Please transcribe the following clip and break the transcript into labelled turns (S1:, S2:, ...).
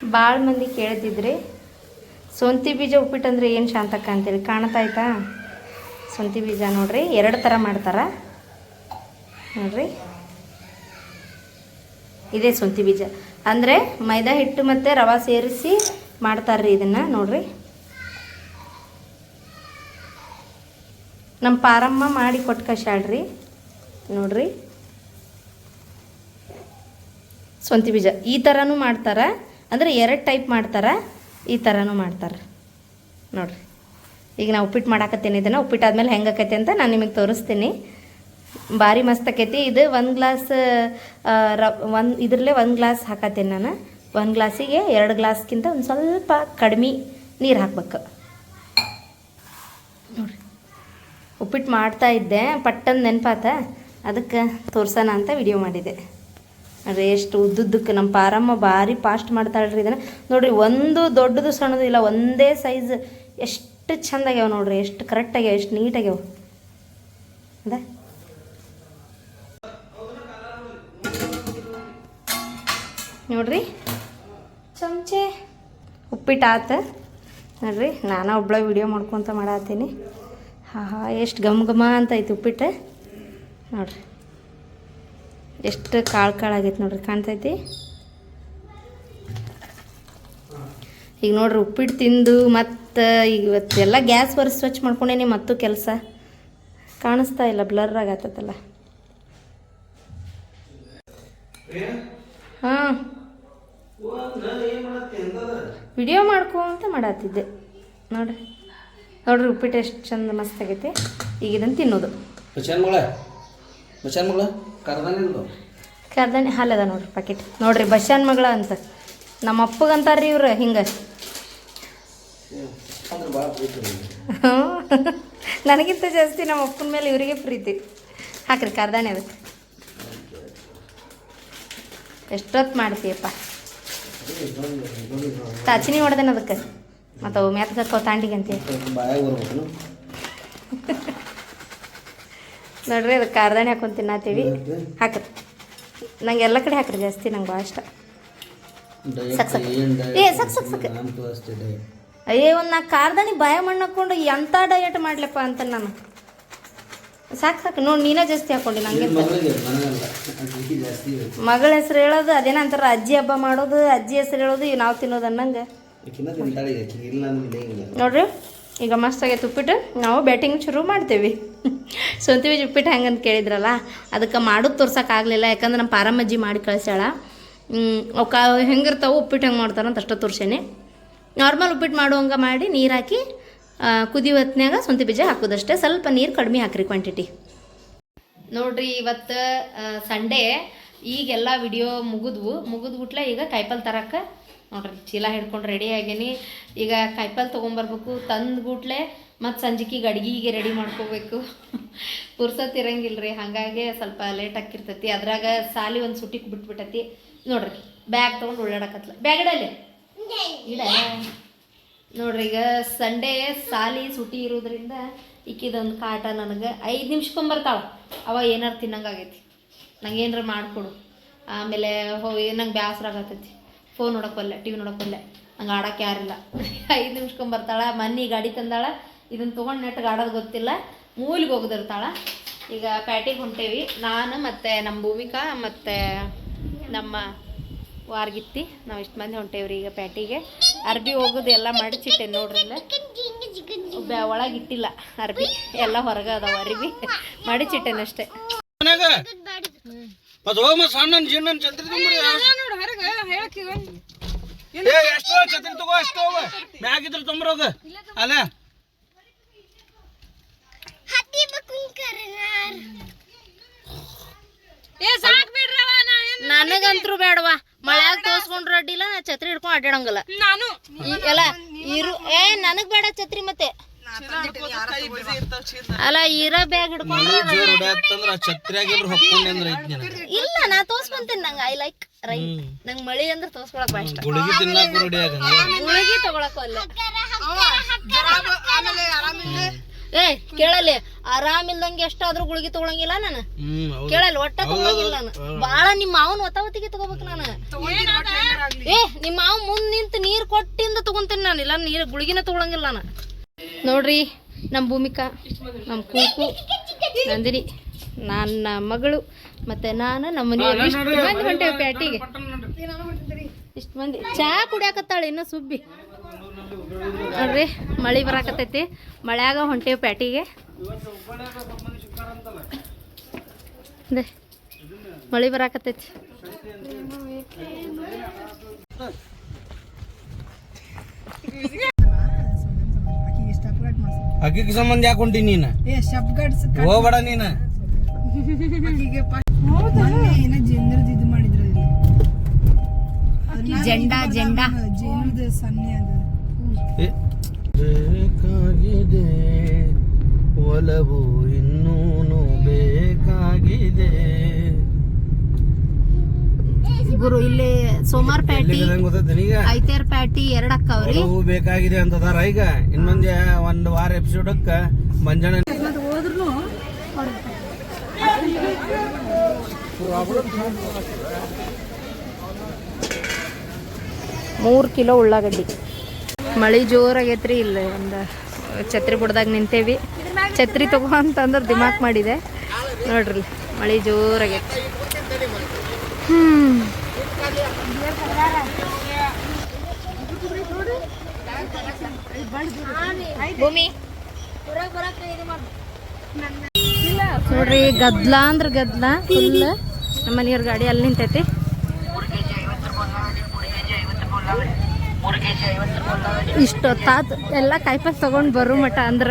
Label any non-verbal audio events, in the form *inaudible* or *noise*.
S1: ಭಾಳ ಮಂದಿ ಕೇಳ್ತಿದ್ರಿ, ಸೊಂತಿ ಬೀಜ ಉಪ್ಪಿಟ್ಟು ಅಂದರೆ ಏನು ಶಾಂತಕ್ಕ ಅಂತೇಳಿ ಕಾಣ್ತಾಯ್ತಾ? ಸೊಂತಿ ಬೀಜ ನೋಡ್ರಿ, ಎರಡು ಥರ ಮಾಡ್ತಾರ. ನೋಡ್ರಿ. ಇದೇ ಸೊಂತಿ ಬೀಜ. ಅಂದರೆ ಮೈದಾ ಹಿಟ್ಟು ಮತ್ತು ರವೆ ಸೇರಿಸಿ ಮಾಡ್ತಾರ್ರಿ ಇದನ್ನು, ನೋಡ್ರಿ. ನಮ್ಮ ಪಾರಮ್ಮ ಮಾಡಿ ಕೊಟ್ಟು ಕಶಾಳ್ರಿ ನೋಡ್ರಿ. ಸೊಂತಿ ಬೀಜ ಈ ಥರನೂ ಮಾಡ್ತಾರೆ. ಅಂದರೆ ಎರಡು ಟೈಪ್ ಮಾಡ್ತಾರೆ, ಈ ಥರನೂ ಮಾಡ್ತಾರೆ. ನೋಡಿರಿ. ಈಗ ನಾ ಉಪ್ಪಿಟ್ಟು ಮಾಡಾಕತ್ತೀನಿ ಇದನ್ನು, ಉಪ್ಪಿಟ್ಟು ಆದಮೇಲೆ ಹೆಂಗೆ ಆಕೈತಿ ಅಂತ ನಾನು ನಿಮಗೆ ತೋರಿಸ್ತೀನಿ. ಭಾರಿ ಮಸ್ತ್ ಆಕೈತಿ. ಇದು ಒಂದು ಗ್ಲಾಸ್ ರ, ಒಂದು, ಇದ್ರಲ್ಲೇ ಒಂದು ಗ್ಲಾಸ್ ಹಾಕತ್ತೀನಿ ನಾನು. ಒಂದು ಗ್ಲಾಸಿಗೆ ಎರಡು ಗ್ಲಾಸ್ಗಿಂತ ಒಂದು ಸ್ವಲ್ಪ ಕಡಿಮೆ ನೀರು ಹಾಕ್ಬೇಕು. ನೋಡಿರಿ. ಉಪ್ಪಿಟ್ಟು ಮಾಡ್ತಾ ಇದ್ದೆ ಪಟ್ಟನ್ ನೆನಪಾತ, ಅದಕ್ಕೆ ತೋರ್ಸೋಣ ಅಂತ ವಿಡಿಯೋ ಮಾಡಿದೆ. ನೋಡ್ರಿ ಎಷ್ಟು ಉದ್ದುದ್ದಕ್ಕೆ ನಮ್ಮ ಪಾರಮ್ಮ ಭಾರಿ ಫಾಸ್ಟ್ ಮಾಡ್ತಾಳ್ರಿ ಇದನ್ನು. ನೋಡಿರಿ, ಒಂದು ದೊಡ್ಡದು ಸಣ್ಣದು ಇಲ್ಲ, ಒಂದೇ ಸೈಜ್ ಎಷ್ಟು ಚಂದ ಆಗ್ಯಾವ ನೋಡ್ರಿ, ಎಷ್ಟು ಕರೆಕ್ಟ್ ಆಗ್ಯಾವ, ಎಷ್ಟು ನೀಟಾಗ್ಯಾವ ಅದ? ನೋಡ್ರಿ, ಚಮಚೆ ಉಪ್ಪಿಟ್ಟು ಆತ. ನೋಡ್ರಿ, ನಾನು ಒಬ್ಳ ವಿಡಿಯೋ ಮಾಡ್ಕೊತ ಮಾಡತ್ತೀನಿ ಹಾ ಹಾ ಎಷ್ಟು ಘಮ ಘಮ ಅಂತ ಐತಿ ಉಪ್ಪಿಟ್ಟು. ನೋಡ್ರಿ. ಎಷ್ಟು ಕಾಳು ಕಾಳು ಆಗೈತೆ ನೋಡ್ರಿ, ಕಾಣ್ತೈತಿ? ಈಗ ನೋಡ್ರಿ ಉಪ್ಪಿಟ್ಟು ತಿಂದು ಮತ್ತು ಈಗ ಇವತ್ತೆಲ್ಲ ಗ್ಯಾಸ್ ಬರ್ ಸ್ವಚ್ಛ ಮಾಡ್ಕೊಂಡೇನಿ ಮತ್ತು ಕೆಲಸ. ಕಾಣಿಸ್ತಾ ಇಲ್ಲ ಬ್ಲರ್ ಆಗತ್ತಲ್ಲ. ಹಾಂ. ವಿಡಿಯೋ ಮಾಡ್ಕೊಂತ ಮಾಡತ್ತಿದ್ದೆ ನೋಡ್ರಿ. ನೋಡ್ರಿ ಉಪ್ಪಿಟ್ಟು ಎಷ್ಟು ಚಂದ ಮಸ್ತ್ ಆಗೈತಿ. ಈಗ ಇದನ್ನು ತಿನ್ನೋದು. ಕರ್ದಣಿ ಹಾಲದ ನೋಡ್ರಿ ಪ್ಯಾಕೆಟ್ ನೋಡ್ರಿ ಬಸ್ಯಾನ್ ಮಗಳ ಅಂತ. ನಮ್ಮ ಅಪ್ಪಗಂತಾರ್ರಿ ಇವ್ರು ಹಿಂಗೆ. ನನಗಿಂತ ಜಾಸ್ತಿ ನಮ್ಮ ಅಪ್ಪನ ಮೇಲೆ ಇವರಿಗೆ ಪ್ರೀತಿ. ಹಾಕ್ರಿ ಕರ್ದಾಣೆ ಅದಕ್ಕೆ ಎಷ್ಟೊತ್ತು ಮಾಡ್ತೀಯಪ್ಪ? ತಾಚಿನಿ ಹೊಡ್ದೇನೆ ಅದಕ್ಕೆ. ಮತ್ತು ಅವು ಮೆತ್ಕಕ್ಕೋ ತಾಂಡಿಗೆ
S2: ಬರ್ಬೇಕು
S1: ನೋಡ್ರಿ ಅದು ಕಾರ್ದಾಣಿ ಹಾಕೊಂಡು ತಿನ್ನತ್ತೀವಿ ಹಾಕ್ರಿ. ನಂಗೆ ಎಲ್ಲ ಕಡೆ ಹಾಕ್ರಿ ಜಾಸ್ತಿ ನಂಗೆ ಭಾಳ ಇಷ್ಟ. ಸಕ್ ಸಕ್. ಏ, ಸಕ್
S2: ಡಯಟ್
S1: ಅಯ್ಯೇ ಒಂದು ನಾ ಕಾರ್ದಾಣಿ ಬಾಯ ಮಣ್ಣು ಹಾಕ್ಕೊಂಡು ಎಂಥ ಡಯಟ್ ಮಾಡ್ಲಪ್ಪ ಅಂತ ನಾನು. ಸಾಕು ಸಾಕು. ನೋಡಿ ನೀನೇ ಜಾಸ್ತಿ ಹಾಕೊಂಡಿ ನಂಗೆ
S2: ನಿನ್ನ ಮಗಳಿಗೆ ನನಗಲ್ಲ ಅಕ್ಕಿ ಜಾಸ್ತಿ ಬೇಕು
S1: ಮಗಳ ಹೆಸರು ಹೇಳೋದು ಅದೇನ ಅಂತಾರ ಅಜ್ಜಿ ಹಬ್ಬ ಮಾಡೋದು ಅಜ್ಜಿ ಹೆಸರು ಹೇಳೋದು ನಾವು ತಿನ್ನೋದು ಅನ್ನಂಗೆ. ನೋಡ್ರಿ. ಈಗ ಮಸ್ತಾಗೆ ಉಪ್ಪಿಟ್ಟು ನಾವು ಬ್ಯಾಟಿಂಗ್ ಶುರು ಮಾಡ್ತೇವೆ. ಬೀಜ ಉಪ್ಪಿಟ್ಟು ಹೆಂಗಂತ ಕೇಳಿದ್ರಲ್ಲ, ಅದಕ್ಕೆ ಮಾಡೋದು ತೋರ್ಸೋಕ್ಕಾಗಲಿಲ್ಲ ಯಾಕಂದ್ರೆ ನಮ್ಮ ಪಾರಮ್ಮಜ್ಜಿ ಮಾಡಿ ಕಳಿಸ್ಯಾಳ. ಅವಕ್ಕ ಹೆಂಗಿರ್ತಾವೆ ಉಪ್ಪಿಟ್ಟು ಹೆಂಗೆ ಮಾಡ್ತಾರಂತ ಅಷ್ಟೇ ತೋರ್ಸೇನೆ. ನಾರ್ಮಲ್ ಉಪ್ಪಿಟ್ಟು ಮಾಡುವಂಗೆ ಮಾಡಿ ನೀರು ಹಾಕಿ ಕುದಿ ಹೊತ್ನ್ಯಾಗ ಸೊಂತಿ ಬೀಜ ಹಾಕೋದಷ್ಟೇ. ಸ್ವಲ್ಪ ನೀರು ಕಡಿಮೆ ಹಾಕ್ರಿ ಕ್ವಾಂಟಿಟಿ ನೋಡ್ರಿ, ಇವತ್ತು ಸಂಡೇ ಈಗೆಲ್ಲ ವಿಡಿಯೋ ಮುಗಿದ್ವು. ಮುಗಿದ್ಬಿಟ್ಲೆ ಈಗ ಕಾಯಿಪಲ್ಲೆ ತರಕ್ಕೆ ನೋಡ್ರಿ ಚೀಲ ಹಿಡ್ಕೊಂಡು ರೆಡಿ ಆಗೇನಿ. ಈಗ ಕಾಯಿಪಲ್ಲೆ ತೊಗೊಂಬರ್ಬೇಕು ತಂದ್ಬಿಟ್ಲೆ ಮತ್ತು ಸಂಜಿಕಿಗೆ ಅಡ್ಗೆಗೆ ರೆಡಿ ಮಾಡ್ಕೋಬೇಕು. *laughs* ಪುರ್ಸತ್ ರೀ ಹಾಗಾಗಿ ಸ್ವಲ್ಪ ಲೇಟ್ ಆಕಿರ್ತೈತಿ ಅದ್ರಾಗ ಸಾಲಿ ಒಂದು ಸುಟ್ಟಿಗೆ ಬಿಟ್ಬಿಟ್ಟತಿ. ನೋಡ್ರಿ ಬ್ಯಾಗ್ ತೊಗೊಂಡು ಓಡಾಡಕತ್ಲ ಬ್ಯಾಗ್ ಇಡಲಿ ಇಡ. ನೋಡ್ರಿ, ಈಗ ಸಂಡೇ ಸಾಲಿ ಸುಟಿ ಇರೋದ್ರಿಂದ ಈಕಿದೊಂದು ಕಾಟ ನನಗೆ ಐದು ನಿಮಿಷಕ್ಕೊಂಬರ್ತಾವ ಅವ ಏನಾರು ತಿನ್ನಂಗಾಗೈತಿ ನಂಗೆ ಏನಾರು ಮಾಡಿಕೊಡು. ಆಮೇಲೆ ಹೋಗಿ ನಂಗೆ ಬೇಸರ ಆಗತೈತಿ ಫೋನ್ ನೋಡೋಕ್ಕಲ್ಲ ಟಿ ವಿ ನೋಡೋಕ್ಕಲ್ಲ. ಹಂಗೆ ಆಡೋಕೆ ಯಾರಿಲ್ಲ. *laughs* ಐದು ನಿಮಿಷಕ್ಕೊಂಬರ್ತಾಳ ಮನ್ನಿ ಗಾಡಿ ತಂದಾಳ. ಇದನ್ನು ತೊಗೊಂಡು ನೆಟ್ಟಗೆ ಆಡೋದು ಗೊತ್ತಿಲ್ಲ. ಮೂಲಿಗೆ ಹೋಗದಿರ್ತಾಳ. ಈಗ ಪ್ಯಾಟಿಗೆ ಹೊಂಟೇವಿ. ನಾನು ಮತ್ತು ನಮ್ಮ ಭೂಮಿಕಾ, ಮತ್ತು ನಮ್ಮ ವಾರ್ಗಿತ್ತಿ, ನಾವು ಇಷ್ಟು ಮಂದಿ ಹೊಂಟೇವ್ರಿ ಈಗ ಪ್ಯಾಟಿಗೆ. ಅರ್ಬಿ ಹೋಗೋದು ಎಲ್ಲ ನೋಡ್ರಿ ಬ್ಯಾ ಒಳಗೆ ಇಟ್ಟಿಲ್ಲ ಅರ್ಬಿ. ಎಲ್ಲ ಹೊರಗೆ ಅದಾವ ಅರ್ಬಿ. ಮಡಿಚಿಟ್ಟೆನಷ್ಟೇ
S2: ಏ ಎಷ್ಟು ಛತ್ರಿ ತಗೋ ಅಷ್ಟು ಹೋಗ. ತುಂಬ್ರೋಗ ಅಲ್ಲ
S1: ನನಗಂತರೂ ಬೇಡವಾ ಮಳ್ಯಾಗ ತೋರ್ಸ್ಕೊಂಡ್ರ ಅಡ್ಡಿಲ್ಲ ನಾ ಛತ್ರಿ ಹಿಡ್ಕೊಂಡು ಅಡ್ಡಾಡಂಗಲ್ಲ
S3: ನಾನು.
S1: ಎಲ್ಲ ಇರು ಏ ನನಗ್ ಬೇಡ ಛತ್ರಿ ಮತ್ತೆ. ಅಲ್ಲ ಇರ ಬ್ಯಾಗ್ ಹಿಡ್ಕೊಂಡು
S2: ಛತ್ರಿಯಾಗಿ ಹೊಕ್ಕೊಂಡೆ ಅಂದ್ರ ಐತ್ ನನಗೆ.
S1: ಇಲ್ಲ ನಾ ತೋರ್ಸ್ಕೊಂತೀನಿ ನಂಗೆ ಐ ಲೈಕ್ ರೈ ನಂಗೆ ಮಳಿ ಅಂದ್ರೆ ತೋರ್ಸ್ಕೊಳಕ್ ಇಷ್ಟ.
S2: ಗುಳಿಗೆ ತಿನ್ನಾಕ ರೆಡಿ ಆಗಂಗ
S1: ಗುಳಿಗೆ ತಗೊಳಕ್ ಅಲ್ಲ. ಏ ಕೇಳಲ್ಲಿ ಆರಾಮಿಲ್ದಂಗೆ ಎಷ್ಟಾದ್ರೂ ಗುಳಿಗೆ ತಗೊಳಂಗಿಲ್ಲ ನಾನು.
S2: ಹ್ಮ್
S1: ಕೇಳಲ್ಲ ಒಟ್ಟ ತಗೊಳಂಗಿಲ್ಲ ನಾನು. ಬಾಳ ನಿಮ್ಮ ಮಾವನ್ ಒತ್ತಾವತ್ತಿಗೆ ತಗೋಬೇಕು ನಾನು. ಏ ನಿಮ್ಮ ಮಾವ ಮುಂದ್ ನಿಂತು ನೀರ್ ಕೊಟ್ಟಿಂದ ತಗೊಂತೀನಿ ನಾನು. ಇಲ್ಲ ನೀರ್ ಗುಳಿಗಿನ ತಗೊಳಂಗಿಲ್ಲ ನಾನು. ನೋಡ್ರಿ ನಮ್ಮ ಭೂಮಿಕಾ ನಮ್ಮ ಕೂಕು ನಂದಿನಿ ನನ್ನ ಮಗಳು ಮತ್ತೆ ನಾನು ನಮ್ಮ ಮನೆಯವ್ರು. ಇಷ್ಟು ಮಂದಿ ಹೊಂಟೇವಿ ಪ್ಯಾಟಿಗೆ. ಇಷ್ಟು ಮಂದಿ. ಚಾ ಕುಡಿಯಾಕತ್ತಾಳೆ ಇನ್ನೂ ಸುಬ್ಬಿ. ನೋಡ್ರಿ ಮಳೆ ಬರಾಕತ್ತೈತಿ. ಮಳೆಯಾಗ ಹೊಂಟೇವು ಪ್ಯಾಟಿಗೆ. ಅದೇ ಮಳೆ ಬರಾಕತ್ತೈತಿ.
S2: ಅಕ್ಕಿಗೆ ಸಂಬಂಧ ಯಾಕೆ ಹೊಂಟಿ ನೀನ್? ಹೋಗ್ಬೇಡ ನೀನ್.
S1: ಜೆಂಡಾ ಜೆಂಡಾ.
S3: ಸನ್ನೆ ಅದು.
S2: ಬೇಕಾಗಿದೆ ಒಲವು ಇನ್ನೂನು ಬೇಕಾಗಿದೆ.
S1: ಗುರು ಇಲ್ಲಿ ಸೋಮಾರ್ ಪ್ಯಾಟಿ ಐತೇರ್ ಪ್ಯಾಟಿ ಎರಡ್ ಅಕ್ಕವ್ರಿ
S2: ಬೇಕಾಗಿದೆ ಅಂತದಾರ ಈಗ. ಇನ್ನೊಂದ್ ಒಂದ್ ವಾರ ಎಪಿಸೋಡಕ್ಕ ಮಂಜಾನ
S1: ಮೂರು ಕಿಲೋ ಉಳ್ಳಾಗಡ್ಡಿ. ಮಳಿ ಜೋರಾಗೈತ್ರಿ ಇಲ್ಲಿ ಒಂದು ಛತ್ರಿ ಬುಡ್ದಾಗ ನಿಂತೇವಿ. ಛತ್ರಿ ತಗೋ ಅಂತಂದ್ರೆ ದಿಮಾಕ್ ಮಾಡಿದೆ. ನೋಡ್ರಿ ಮಳಿ ಜೋರಾಗೈತಿ ಹ್ಮ್. ನೋಡ್ರಿ, ಗದ್ಲ ಅಂದ್ರೆ ಗದ್ಲ ಫುಲ್ ನಮ್ಮ ಮನೆಯವ್ರ ಗಾಡಿ ಅಲ್ಲಿ ನಿಂತೈತಿ. ಇಷ್ಟೊತ್ತಾದ ಎಲ್ಲ ಕಾಯಿಪಲ್ಲೆ ತಗೊಂಡ್ ಬರೋ ಮಠ ಅಂದ್ರ.